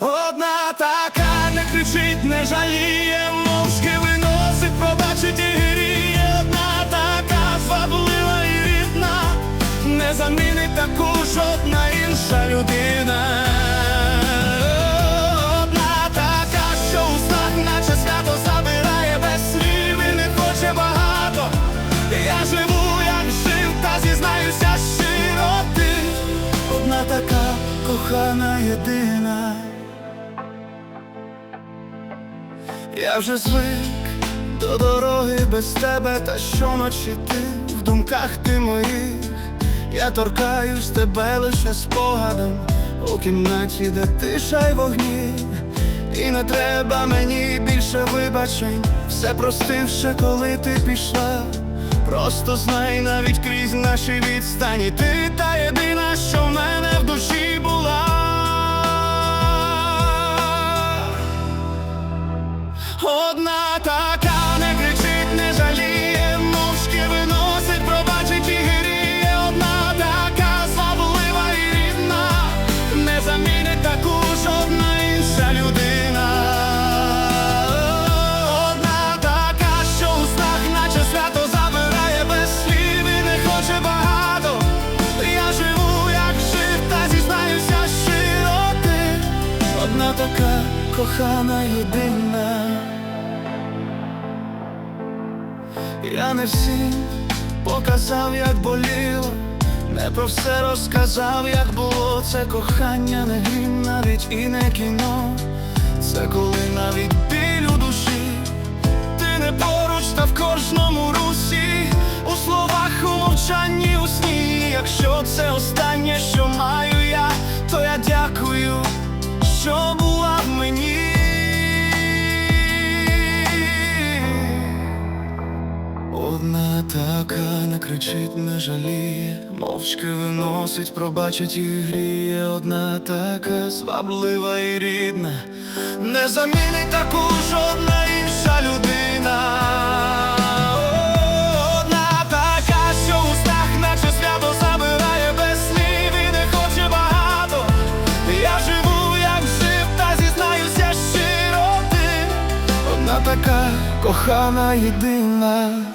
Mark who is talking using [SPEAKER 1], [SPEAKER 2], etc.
[SPEAKER 1] Одна така не кричить, не жаліє, мовчки виносить, пробачить і гріє. Одна така зваблива і рідна, не замінить таку жодна інша людина. Одна така, що у наче свято забирає без слів не хоче багато. Я живу, як жив, зізнаюся щиро ти. Одна така кохана єдина. Я вже звик до дороги без тебе, та щоночі ти в думках ти моїх. Я торкаюсь тебе лише спогадом у кімнаті, де тиша й вогні. І не треба мені більше вибачень, все простивши, коли ти пішла. Просто знай навіть крізь наші відстані, ти та єдина, що Така кохана єдина. Я не всім показав, як боліло, не про все розказав, як було це кохання, не грім, навіть і не кіно. Це коли навіть біль у душі, ти не поруч, та в кожному русі, у словах, у мовчанні, у сні. Якщо це останнє, Одна така не кричить, не жаліє, мовчки виносить, пробачить і гріє. Одна така зваблива і рідна, не замінить таку жодна інша людина. Одна така, що у снах, наче свято забирає без і не хоче багато. Я живу, як жив, та зізнаюся щиро ти. Одна така кохана єдина.